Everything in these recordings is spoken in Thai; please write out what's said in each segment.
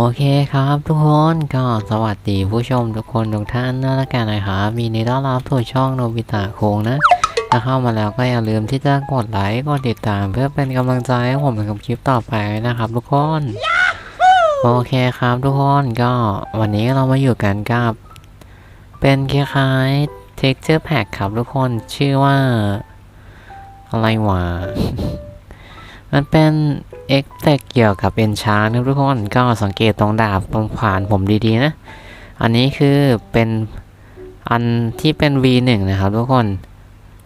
โอเคครับทุกคนก็สวัสดีผู้ชมทุกคนทุกท่านนะละกันนะครับมีในต้อนรับสู่ช่องโนบิตะโคงนะถ้าเข้ามาแล้วก็อย่าลืมที่จะกดไลค์กดติดตามเพื่อเป็นกำลังใจให้ผมในคลิปต่อไปนะครับ ทุกคนโอเคครับทุกคนก็วันนี้เรามาอยู่กันกับ เป็นคล้ายๆ texture pack ครับทุกคนชื่อว่า อะไรวะ มันเป็นเอ็กเฟกเกี่ยวกับเอนชาร์นะทุกคนก็สังเกตตรงดาบตรงขวานผมดีๆนะ อันนี้คือเป็นอันที่เป็น V1 นะครับทุกคน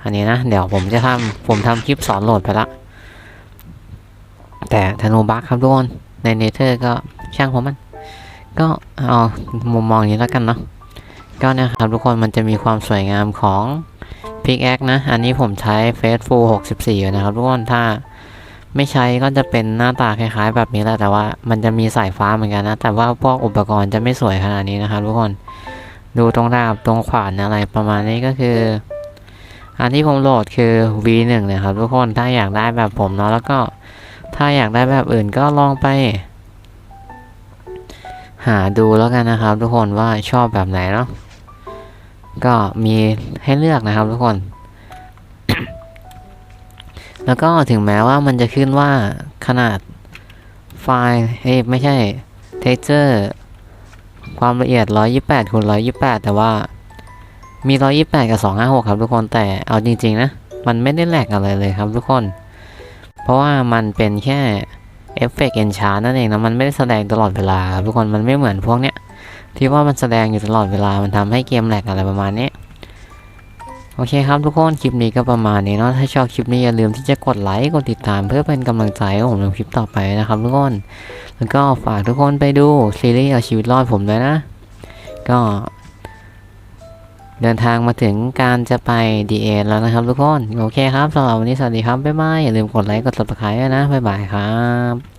อันนี้นะ เดี๋ยวผมจะทำผมทำคลิปสอนโหลดไปละ แต่ธนูบักครับทุกคน ในเนเธอร์ก็ช่างผมมัน ก็เอามุมมองนี้แล้วกันเนาะก็นะครับทุกคนมันจะมีความสวยงามของพิกแอคนะ อันนี้ผมใช้เฟสฟู64อยู่นะครับทุกคนถ้า ไม่ใช้ก็จะเป็นหน้าตาคล้ายๆ แบบนี้แหละแต่ว่ามันจะมีสายฟ้าเหมือนกันนะ แต่ว่าพวกอุปกรณ์จะไม่สวยขนาดนี้นะครับทุกคนดูตรงดาบตรงขวานอะไรประมาณนี้ก็คือ อันที่ผมโหลดคือ V1 นะครับทุกคนถ้าอยากได้แบบผมเนาะแล้วก็ถ้าอยากได้แบบอื่นก็ลองไป หาดูแล้วกันนะครับ ทุกคนว่าชอบแบบไหนเนาะก็มีให้เลือกนะครับทุกคน แล้วก็ถึงแม้ว่ามันจะขึ้นว่าขนาดไฟล์เอ้ไม่ใช่ texture ความละเอียด 128คูณ128 แต่ว่ามี 128 กับ 256 ครับทุกคนแต่เอาจริง ๆ นะ มันไม่ได้แหลกอะไรเลยครับทุกคน เพราะว่ามันเป็นแค่เอฟเฟกต์เอนชาร์นั่นเองนะ มันไม่ได้แสดงตลอดเวลาครับทุกคนมันไม่เหมือนพวกเนี้ย ที่ว่ามันแสดงอยู่ตลอดเวลามันทำให้เกมแหลกอะไรประมาณนี้ โอเคครับทุกคนคลิปนี้ก็ประมาณนี้เนาะถ้าชอบคลิปนี้อย่าลืมที่จะกดไลค์กดติดตามเพื่อเป็นกำลังใจให้ผมทำคลิปต่อไปนะครับทุกคนแล้วก็ฝากทุกคนไปดูซีรีส์เอาชีวิตรอดผมด้วยนะ ก็ เดินทางมาถึงการจะไปดีเอแล้วนะครับทุกคนโอเคครับสำหรับวันนี้สวัสดีครับบ๊ายบายอย่าลืมกดไลค์กด subscribe ด้วยนะบ๊ายบายครับ